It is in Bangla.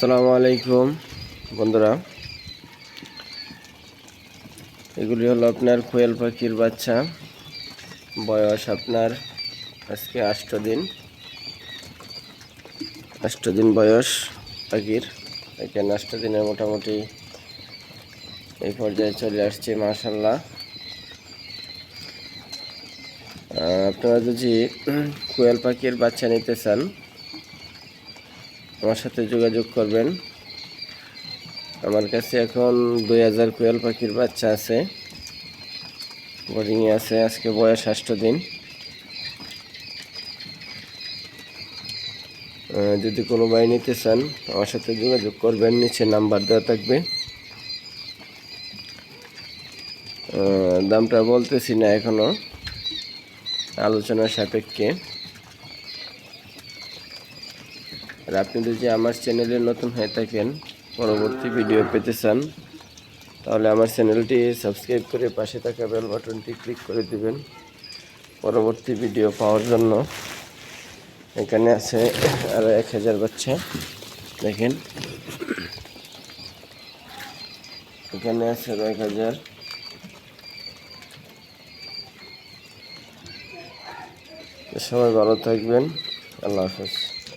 আসসালামু আলাইকুম। বন্ধুরা, এগুলি হলো আপনার কোয়েল পাখির বাচ্চা। বয়স আপনার আজকে আষ্ট দিন। আষ্ট দিন বয়স পাখির। এখানে আষ্ট দিনের মোটামুটি এই পর্যায়ে চলে আসছে মাশাল্লাহ আপনারা যদি কোয়েল পাখির বাচ্চা নিতে চান আমার সাথে যোগাযোগ করবেন। আমার কাছে এখন দুই হাজার কোয়েল পাখির বাচ্চা আছে। বোর্ডিংয়ে আছে, আজকে বয়স আষ্ট দিন। যদি কোনো বাই নিতে চান, আমার সাথে যোগাযোগ করবেন, নিচে নাম্বার দেওয়া থাকবে। দামটা বলতেছি না এখনও আলোচনার সাপেক্ষে। আর আপনি যদি আমার চ্যানেলে নতুন হয়ে থাকেন, পরবর্তী ভিডিও পেতে চান, তাহলে আমার চ্যানেলটি সাবস্ক্রাইব করে পাশে থাকা বেল বাটনটি ক্লিক করে দেবেন পরবর্তী ভিডিও পাওয়ার জন্য। এখানে আছে আরও এক হাজার বাচ্চা, দেখেন। এখানে আছে আরও এক হাজার। সবাই ভালো থাকবেন, আল্লাহ হাফেজ।